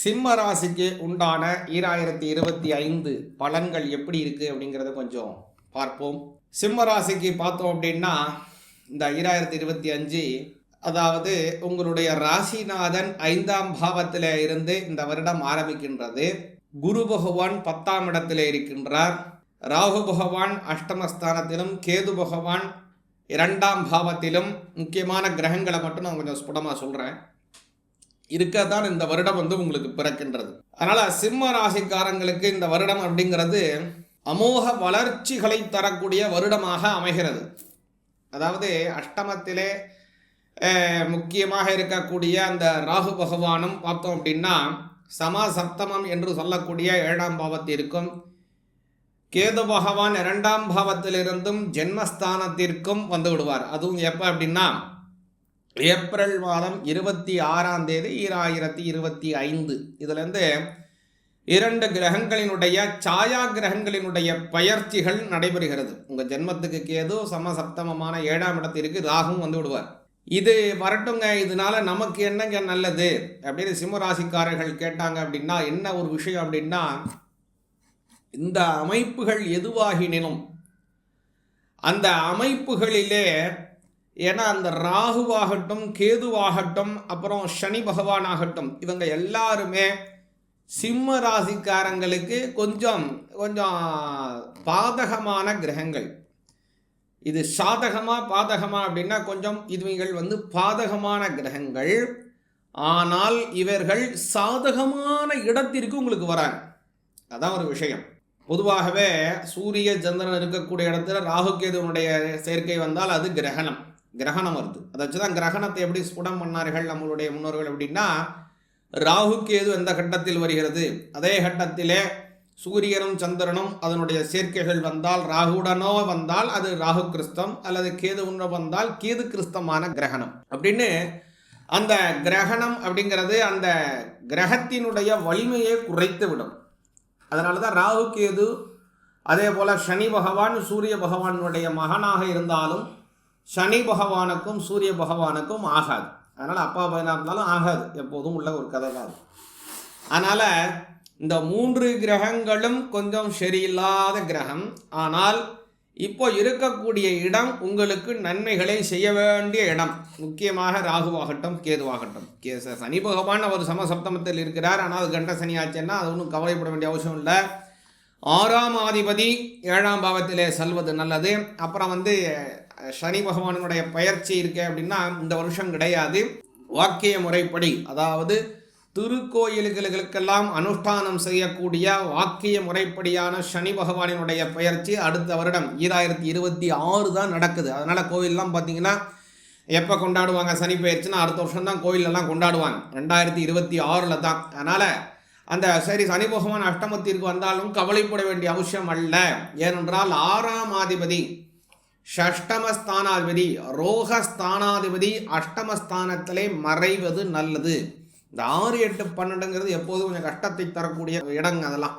சிம்ம ராசிக்கு உண்டான ஈராயிரத்தி இருபத்தி ஐந்து பலன்கள் எப்படி இருக்குது அப்படிங்கிறத கொஞ்சம் பார்ப்போம். சிம்ம ராசிக்கு பார்த்தோம் அப்படின்னா இந்த ஈராயிரத்தி இருபத்தி அஞ்சு அதாவது உங்களுடைய ராசிநாதன் ஐந்தாம் பாவத்தில் இருந்து இந்த வருடம் ஆரம்பிக்கின்றது. குரு பகவான் பத்தாம் இடத்தில் இருக்கின்றார். ராகு பகவான் அஷ்டமஸ்தானத்திலும் கேது பகவான் இரண்டாம் பாவத்திலும் முக்கியமான கிரகங்களை மட்டும் நான் கொஞ்சம் ஸ்புடமாக சொல்கிறேன் இருக்கத்தான் இந்த வருடம் வந்து உங்களுக்கு பிறக்கின்றது. அதனால் சிம்ம ராசிக்காரங்களுக்கு இந்த வருடம் அப்படிங்கிறது அமோக வளர்ச்சிகளை தரக்கூடிய வருடமாக அமைகிறது. அதாவது அஷ்டமத்திலே முக்கியமாக இருக்கக்கூடிய அந்த ராகு பகவானும் பார்த்தோம் அப்படின்னா சம சப்தமம் என்று சொல்லக்கூடிய ஏழாம் பாவத்திற்கும் கேது பகவான் இரண்டாம் பாவத்திலிருந்தும் ஜென்மஸ்தானத்திற்கும் வந்து விடுவார். அதுவும் எப்போ அப்படின்னா ஏப்ரல் மாதம் இருபத்தி ஆறாம் தேதி ஈராயிரத்தி இருபத்தி ஐந்து. இதுலேருந்து இரண்டு கிரகங்களினுடைய சாயா கிரகங்களினுடைய பயிற்சிகள் நடைபெறுகிறது. உங்கள் ஜென்மத்துக்கு கேது சமசப்தமமான ஏழாம் இடத்திற்கு ராகும் வந்து விடுவார். இது வரட்டுங்க இதனால நமக்கு என்னங்க நல்லது? அப்படின்னு சிம்மராசிக்காரர்கள் கேட்டாங்க அப்படின்னா என்ன ஒரு விஷயம் அப்படின்னா இந்த அமைப்புகள் எதுவாகினும் அந்த அமைப்புகளிலே ஏன்னா அந்த ராகுவாகட்டும் கேதுவாகட்டும் அப்புறம் சனி பகவான் ஆகட்டும் இவங்க எல்லாருமே சிம்ம ராசிக்காரங்களுக்கு கொஞ்சம் கொஞ்சம் பாதகமான கிரகங்கள். இது சாதகமா பாதகமா அப்படின்னா கொஞ்சம் இதுவைகள் வந்து பாதகமான கிரகங்கள். ஆனால் இவர்கள் சாதகமான இடத்திற்கு உங்களுக்கு வராங்க. அதான் ஒரு விஷயம். பொதுவாகவே சூரிய சந்திரன் இருக்கக்கூடிய இடத்துல ராகு கேதுவனுடைய சேர்க்கை வந்தால் அது கிரகணம். கிரகணம் வருது. அதை வச்சு தான் கிரகணத்தை எப்படி ஸ்புடம் பண்ணார்கள் நம்மளுடைய முன்னோர்கள் அப்படின்னா ராகு கேது எந்த கட்டத்தில் வருகிறது? அதே கட்டத்திலே சூரியனும் சந்திரனும் அதனுடைய சேர்க்கைகள் வந்தால் ராகுடனோ வந்தால் அது ராகு கிறிஸ்தம் அல்லது கேதுவுனோ வந்தால் கேது கிறிஸ்தமான கிரகணம். அப்படின்னு அந்த கிரகணம் அப்படிங்கிறது அந்த கிரகத்தினுடைய வலிமையை குறைத்து விடும் அதனால தான் ராகு கேது அதே போல் சனி பகவான் சூரிய பகவானுடைய மகனாக இருந்தாலும் சனி பகவானுக்கும் சூரிய பகவானுக்கும் ஆகாது. அதனால் அப்பா பையனாக இருந்தாலும் ஆகாது. எப்போதும் உள்ள ஒரு கதை தான் அதனால் இந்த மூன்று கிரகங்களும் கொஞ்சம் சரியில்லாத கிரகம். ஆனால் இப்போ இருக்கக்கூடிய இடம் உங்களுக்கு நன்மைகளை செய்ய வேண்டிய இடம். முக்கியமாக ராகுவாகட்டும் கேதுவாகட்டும். கே சனி பகவான் அவர் சமசப்தமத்தில் இருக்கிறார். ஆனால் அது கண்ட சனி ஆச்சுன்னா அது ஒன்றும் கவலைப்பட வேண்டிய அவசியம் இல்லை. ஆறாம் ஆதிபதி ஏழாம் பாவத்திலே செல்வது நல்லது. அப்புறம் வந்து சனி பகவானுடைய பயிற்சி இருக்கு அப்படின்னா இந்த வருஷம் கிடையாது. வாக்கிய முறைப்படி அதாவது திருக்கோயில்களுக்கெல்லாம் அனுஷ்டானம் செய்யக்கூடிய வாக்கிய முறைப்படியான சனி பகவானினுடைய பயிற்சி அடுத்த வருடம் ஈராயிரத்தி இருபத்தி ஆறு தான் நடக்குது. அதனால் கோவிலெலாம் பார்த்தீங்கன்னா எப்போ கொண்டாடுவாங்க சனி பயிற்சினா அடுத்த வருஷம் தான் கோயிலெல்லாம் கொண்டாடுவாங்க. ரெண்டாயிரத்தி இருபத்தி ஆறில் தான். அதனால் அந்த சரி சனி பகவான் அஷ்டமத்திற்கு வந்தாலும் கவலைப்பட வேண்டிய அவசியம் அல்ல. ஏனென்றால் ஆறாம் ஆதிபதி ஷஷ்டமஸ்தானாதிபதி ரோகஸ்தானாதிபதி அஷ்டமஸ்தானத்திலே மறைவது நல்லது. இந்த ஆறு எட்டு பன்னெண்டுங்கிறது எப்போதும் கொஞ்சம் கஷ்டத்தை தரக்கூடிய இடங்க அதெல்லாம்.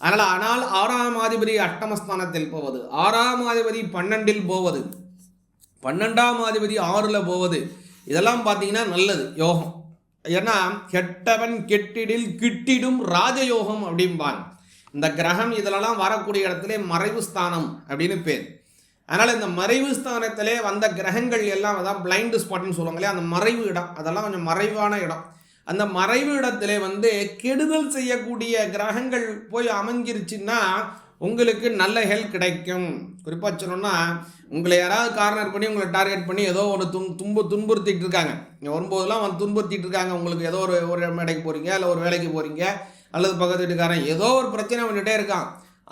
அதனால் ஆனால் ஆறாம் அதிபதி அஷ்டமஸ்தானத்தில் போவது ஆறாம் அதிபதி பன்னெண்டில் போவது பன்னெண்டாம் அதிபதி ஆறில் போவது இதெல்லாம் பார்த்தீங்கன்னா நல்லது யோகம். ஏன்னா கெட்டவன் கெட்டிடில் கிட்டிடும் ராஜயோகம் அப்படிம்பாங்க. இந்த கிரகம் இதிலெல்லாம் வரக்கூடிய இடத்துல மறைவு ஸ்தானம் அப்படின்னு பேர். அதனால் இந்த மறைவு ஸ்தானத்திலே வந்த கிரகங்கள் எல்லாம் அதான் பிளைண்ட் ஸ்பாட்னு சொல்லுவாங்க இல்லையா அந்த மறைவு இடம். அதெல்லாம் கொஞ்சம் மறைவான இடம். அந்த மறைவு இடத்திலே வந்து கெடுதல் செய்யக்கூடிய கிரகங்கள் போய் அமைஞ்சிருச்சுன்னா உங்களுக்கு நல்ல ஹெல்ப் கிடைக்கும். குறிப்பாக சொல்லணும்னா உங்களை யாராவது கார்னர் பண்ணி உங்களை டார்கெட் பண்ணி ஏதோ ஒரு துன் துன்பு துன்புறுத்திட்டு இருக்காங்க. நீங்கள் வரும்போதெல்லாம் வந்து துன்புறுத்திட்டு இருக்காங்க. உங்களுக்கு ஏதோ ஒரு ஒரு மேடைக்கு போகிறீங்க இல்லை ஒரு வேலைக்கு போகிறீங்க அல்லது பக்கத்து வீட்டுக்காரன் ஏதோ ஒரு பிரச்சனை பண்ணிகிட்டே இருக்கான்.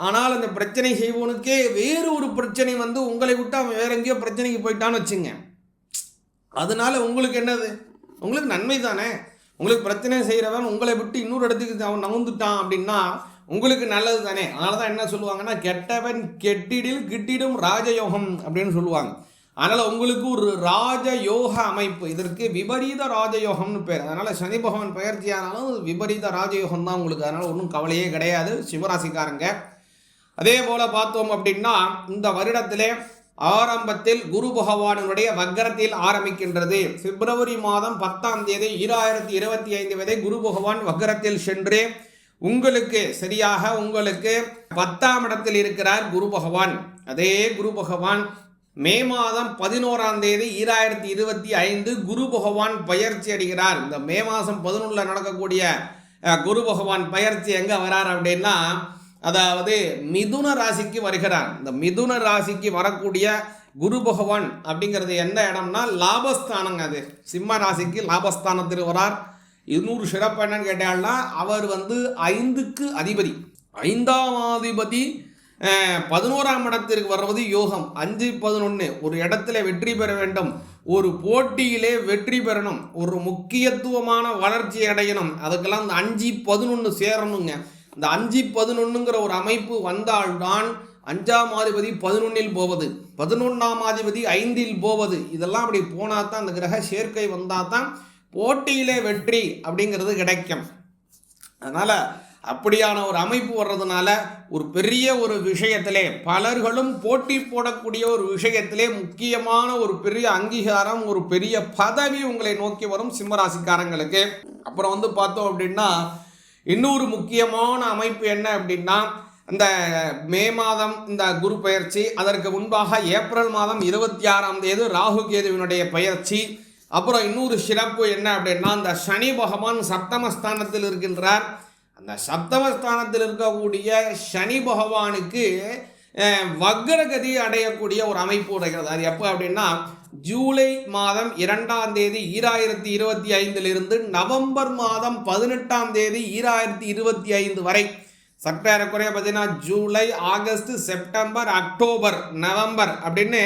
ஆனால் அந்த பிரச்சனை செய்வனுக்கே வேறு ஒரு பிரச்சனை வந்து உங்களை விட்டு அவன் வேற எங்கேயோ பிரச்சனைக்கு போயிட்டான்னு வச்சுங்க. அதனால உங்களுக்கு என்னது? உங்களுக்கு நன்மை தானே? உங்களுக்கு பிரச்சனை செய்கிறவன் உங்களை விட்டு இன்னொரு இடத்துக்கு அவன் நவுந்துட்டான் அப்படின்னா உங்களுக்கு நல்லது தானே? அதனால தான் என்ன சொல்லுவாங்கன்னா கெட்டவன் கெட்டிடில் கிட்டிடும் ராஜயோகம் அப்படின்னு சொல்லுவாங்க. அதனால் உங்களுக்கு ஒரு ராஜயோக அமைப்பு இதற்கு விபரீத ராஜயோகம்னு பேர். அதனால் சனி பகவான் பயிற்சியானாலும் விபரீத ராஜயோகம் தான் உங்களுக்கு. அதனால் ஒன்றும் கவலையே கிடையாது. சிவராசிக்காரங்க அதே போல் பார்த்தோம் அப்படின்னா இந்த வருடத்திலே ஆரம்பத்தில் குரு பகவானுடைய வக்கரத்தில் ஆரம்பிக்கின்றது. பிப்ரவரி மாதம் பத்தாம் தேதி ஈராயிரத்தி இருபத்தி ஐந்து வரை குரு பகவான் வக்கரத்தில் சென்று உங்களுக்கு சரியாக உங்களுக்கு பத்தாம் இடத்தில் இருக்கிறார் குரு பகவான். அதே குரு பகவான் மே மாதம் பதினோராம் தேதி ஈராயிரத்தி இருபத்தி ஐந்து குரு பகவான் பயிற்சி அடைகிறார். இந்த மே மாதம் பதினொன்றில் நடக்கக்கூடிய குரு பகவான் பயிற்சி எங்கே வரார் அப்படின்னா அதாவது மிதுன ராசிக்கு வருகிறார் இந்த மிதுன ராசிக்கு வரக்கூடிய குரு பகவான் அப்படிங்கிறது என்ன இடம்னா லாபஸ்தானங்க அது. சிம்ம ராசிக்கு லாபஸ்தானத்தில் வரார் இன்னொரு சிறப்பு என்னன்னு கேட்டால்னா அவர் வந்து ஐந்துக்கு அதிபதி. ஐந்தாம் அதிபதி பதினோராம் இடத்திற்கு வர்றது யோகம். அஞ்சு பதினொன்று ஒரு இடத்துல வெற்றி பெற வேண்டும். ஒரு போட்டியிலே வெற்றி பெறணும். ஒரு முக்கியத்துவமான வளர்ச்சி அடையணும். அதுக்கெல்லாம் இந்த அஞ்சு பதினொன்று சேரணுங்க. இந்த அஞ்சு பதினொன்றுங்கிற ஒரு அமைப்பு வந்தால்தான் அஞ்சாம் அதிபதி பதினொன்னில் போவது பதினொன்றாம் அதிபதி ஐந்தில் போவது. இதெல்லாம் அப்படி போனால் தான் அந்த கிரக சேர்க்கை வந்தால் தான் போட்டியிலே வெற்றி அப்படிங்கிறது கிடைக்கும். அதனால் அப்படியான ஒரு அமைப்பு வர்றதுனால ஒரு பெரிய ஒரு விஷயத்திலே பலர்களும் போட்டி போடக்கூடிய ஒரு விஷயத்திலே முக்கியமான ஒரு பெரிய அங்கீகாரம் ஒரு பெரிய பதவி உங்களை நோக்கி வரும் சிம்மராசிக்காரங்களுக்கு. அப்புறம் வந்து பார்த்தோம் அப்படின்னா இன்னொரு முக்கியமான அமைப்பு என்ன அப்படின்னா இந்த மே மாதம் இந்த குரு பயிற்சி அதற்கு முன்பாக ஏப்ரல் மாதம் இருபத்தி ஆறாம் தேதி ராகு கேதுவினுடைய பயிற்சி அப்புறம் இன்னொரு சிறப்பு என்ன அப்படின்னா இந்த சனி பகவான் சப்தமஸ்தானத்தில் இருக்கின்றார். அந்த சப்தமஸ்தானத்தில் இருக்கக்கூடிய சனி பகவானுக்கு அஹ், வக்ரகதி அடையக்கூடிய ஒரு அமைப்பு உடைகிறது. அது எப்போ அப்படின்னா ஜூலை மாதம் இரண்டாம் தேதி ஈராயிரத்தி இருபத்தி ஐந்திலிருந்து நவம்பர் மாதம் பதினெட்டாம் தேதி ஈராயிரத்தி இருபத்தி ஐந்து வரை. சட்டேறக்குறைய பார்த்தீங்கன்னா July August September October November அப்படின்னு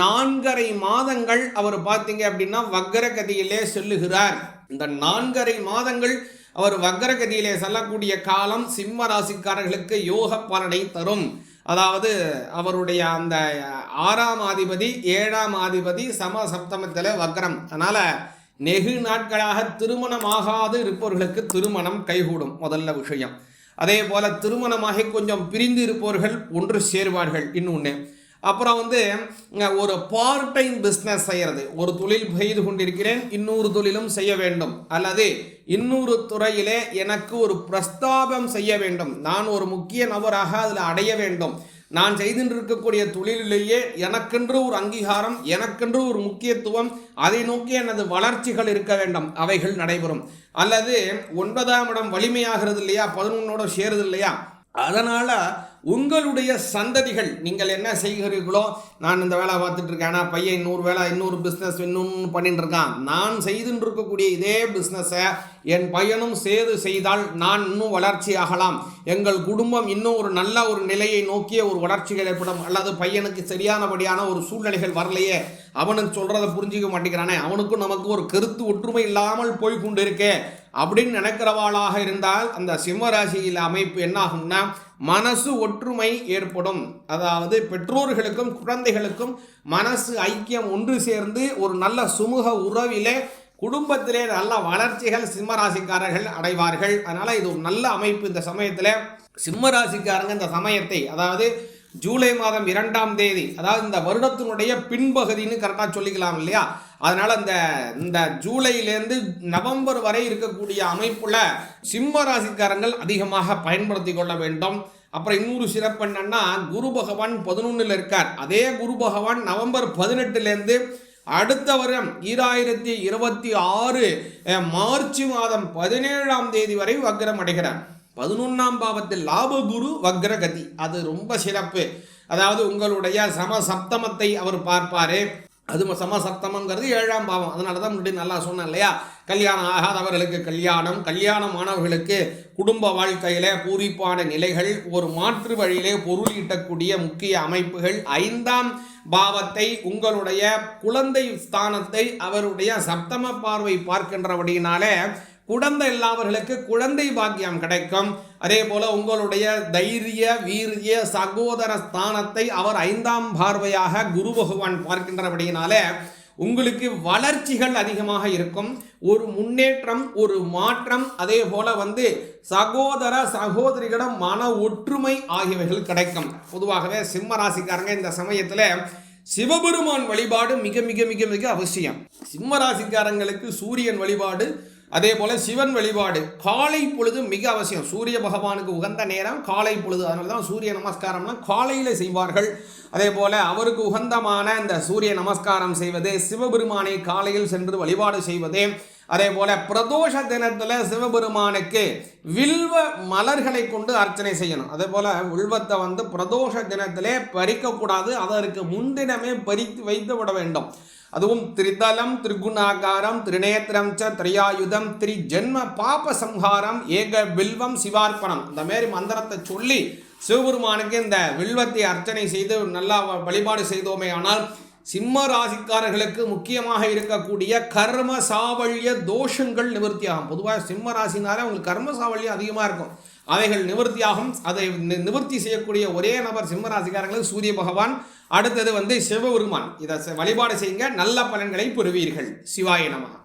நான்கரை மாதங்கள் அவர் பார்த்தீங்க அப்படின்னா வக்ரகதியிலே சொல்லுகிறார். இந்த நான்கரை மாதங்கள் அவர் வக்ரகதியிலே செல்லக்கூடிய காலம் சிம்ம ராசிக்காரர்களுக்கு யோக பலனை தரும். அதாவது அவருடைய அந்த ஆறாம் ஆதிபதி ஏழாம் ஆதிபதி சம சப்தமத்தில் வக்ரம். அதனால் நெகு நாட்களாக திருமணமாகாது இருப்பவர்களுக்கு திருமணம் கைகூடும் முதல்ல விஷயம். அதே போல் திருமணமாகி கொஞ்சம் பிரிந்து இருப்பவர்கள் ஒன்று சேருவார்கள் இன்னொன்று அப்புறம் வந்து ஒரு பார்ட் டைம் பிஸ்னஸ் செய்கிறது ஒரு தொழில் செய்து கொண்டிருக்கிறேன் இன்னொரு தொழிலும் செய்ய வேண்டும். அல்லது இன்னொரு துறையிலே எனக்கு ஒரு பிரஸ்தாபம் செய்ய வேண்டும். நான் ஒரு முக்கிய நபராக அதில் அடைய வேண்டும். நான் செய்திருக்கக்கூடிய தொழிலிலேயே எனக்கென்று ஒரு அங்கீகாரம் எனக்கென்று ஒரு முக்கியத்துவம் அதை நோக்கி எனது வளர்ச்சிகள் இருக்க வேண்டும். அவைகள் நடைபெறும். அல்லது ஒன்பதாம் இடம் வலிமையாகிறது இல்லையா? பதினொன்னோட சேருது இல்லையா? அதனால் உங்களுடைய சந்ததிகள் நீங்கள் என்ன செய்கிறீர்களோ நான் இந்த வேலை பார்த்துட்டு இருக்கேன். பையன் இன்னொரு வேலை இன்னொரு பிஸ்னஸ் இன்னொன்று பண்ணிட்டு இருக்கான். நான் செய்துட்டு இருக்கக்கூடிய இதே பிஸ்னஸை என் பையனும் சேது செய்தால் நான் இன்னும் வளர்ச்சி ஆகலாம். எங்கள் குடும்பம் இன்னும் ஒரு நல்ல ஒரு நிலையை நோக்கிய ஒரு வளர்ச்சிகள் ஏற்படும். அல்லது பையனுக்கு சரியானபடியான ஒரு சூழ்நிலைகள் வரலையே அவனுக்கு சொல்றதை புரிஞ்சிக்க மாட்டேங்கிறானே. அவனுக்கும் நமக்கு ஒரு கருத்து ஒற்றுமை இல்லாமல் போய் கொண்டிருக்கே அப்படின்னு நினைக்கிறவாளாக இருந்தால் அந்த சிம்ம ராசியில் அமைப்பு என்னாகும்னா மனசு ஒற்றுமை ஏற்படும். அதாவது பெற்றோர்களுக்கும் குழந்தைகளுக்கும் மனசு ஐக்கியம் ஒன்று சேர்ந்து ஒரு நல்ல சுமூக உறவிலே குடும்பத்திலே நல்ல வளர்ச்சிகள் சிம்மராசிக்காரர்கள் அடைவார்கள். அதனால் இது ஒரு நல்ல அமைப்பு இந்த சமயத்தில். சிம்மராசிக்காரங்க இந்த சமயத்தை அதாவது ஜூலை மாதம் இரண்டாம் தேதி அதாவது இந்த வருடத்தினுடைய பின்பகுதின்னு கரெக்டாக சொல்லிக்கலாம் இல்லையா? அதனால் அந்த இந்த ஜூலையிலேருந்து நவம்பர் வரை இருக்கக்கூடிய அமைப்பில் சிம்ம ராசிக்காரங்கள் அதிகமாக பயன்படுத்தி கொள்ள வேண்டும். அப்புறம் இன்னொரு சிறப்பு என்னன்னா குரு பகவான் பதினொன்றில் இருக்கார். அதே குரு பகவான் நவம்பர் பதினெட்டுலேருந்து அடுத்த வருடம் ஈராயிரத்தி இருபத்தி ஆறு மார்ச் மாதம் பதினேழாம் தேதி வரை வக்ரம் அடைகிறார். பதினொன்றாம் பாவத்தில் லாபகுரு வக்ரகதி. அது ரொம்ப சிறப்பு. அதாவது உங்களுடைய சம சப்தமத்தை அவர் பார்ப்பாரு. அது சம சப்தமங்கிறது ஏழாம் பாவம். அதனால தான் முன்னாடி நல்லா சொன்னேன் இல்லையா? கல்யாணம் ஆகாதவர்களுக்கு கல்யாணம் கல்யாணமானவர்களுக்கு குடும்ப வாழ்க்கையில் பூரிப்பான நிலைகள் ஒரு மாற்று வழியிலே பொருள் ஈட்டக்கூடிய முக்கிய அமைப்புகள். ஐந்தாம் பாவத்தை உங்களுடைய குழந்தை ஸ்தானத்தை அவருடைய சப்தம பார்வை பார்க்கின்றபடியினாலே குழந்தை இல்லாதவர்களுக்கு குழந்தை பாக்கியம் கிடைக்கும். அதே போல உங்களுடைய தைரிய வீரிய சகோதர ஸ்தானத்தை அவர் ஐந்தாம் பார்வையாக குரு பகவான் பார்க்கின்றபடியினாலே உங்களுக்கு வளர்ச்சிகள் அதிகமாக இருக்கும். ஒரு முன்னேற்றம் ஒரு மாற்றம் அதே போல வந்து சகோதர சகோதரிகளிடம் மன ஒற்றுமை ஆகியவைகள் கிடைக்கும். பொதுவாகவே சிம்ம ராசிக்காரங்க இந்த சமயத்தில் சிவபெருமான் வழிபாடு மிக மிக மிக மிக அவசியம். சிம்ம ராசிக்காரங்களுக்கு சூரியன் வழிபாடு அதே போல் சிவன் வழிபாடு. காலை பொழுது மிக அவசியம். சூரிய பகவானுக்கு உகந்த நேரம் காலை பொழுது. அதனால தான் சூரிய நமஸ்காரம்னா காலையில் செய்வார்கள். அதே போல் அவருக்கு உகந்தமான இந்த சூரிய நமஸ்காரம் செய்வது சிவபெருமானை காலையில் சென்று வழிபாடு செய்வது. அதே போல பிரதோஷ தினத்தில் சிவபெருமானுக்கு வில்வ மலர்களை கொண்டு அர்ச்சனை செய்யணும். அதே போல் வில்வத்தை வந்து பிரதோஷ தினத்திலே பறிக்கக்கூடாது. அதற்கு முன்தினமே பறித்து வைத்து விட வேண்டும். அதுவும் திரிதலம் திரிகுணாகாரம் திரிநேத்திரம் ச திரியாயுதம் திரி ஜென்ம பாப சம்ஹாரம் ஏக வில்வம் சிவார்ப்பணம். இந்த மாரி மந்திரத்தை சொல்லி சிவபெருமானுக்கு இந்த வில்வத்தை அர்ச்சனை செய்து நல்லா வ- வழிபாடு செய்தோமே ஆனால் சிம்ம ராசிக்காரர்களுக்கு முக்கியமாக இருக்கக்கூடிய கர்ம சாவல்ய தோஷங்கள் நிவர்த்தியாகும். பொதுவாக சிம்ம ராசினாலே உங்களுக்கு கர்ம சாவல்யம் அதிகமாக இருக்கும். அவைகள் நிவர்த்தியாகும். அதை நிவர்த்தி செய்யக்கூடிய ஒரே நபர் சிம்மராசிகாரங்களுக்கு சூரிய பகவான் அடுத்தது வந்து சிவபெருமான். இதை வழிபாடு செய்யுங்க. நல்ல பலன்களை பெறுவீர்கள். சிவாய நமகா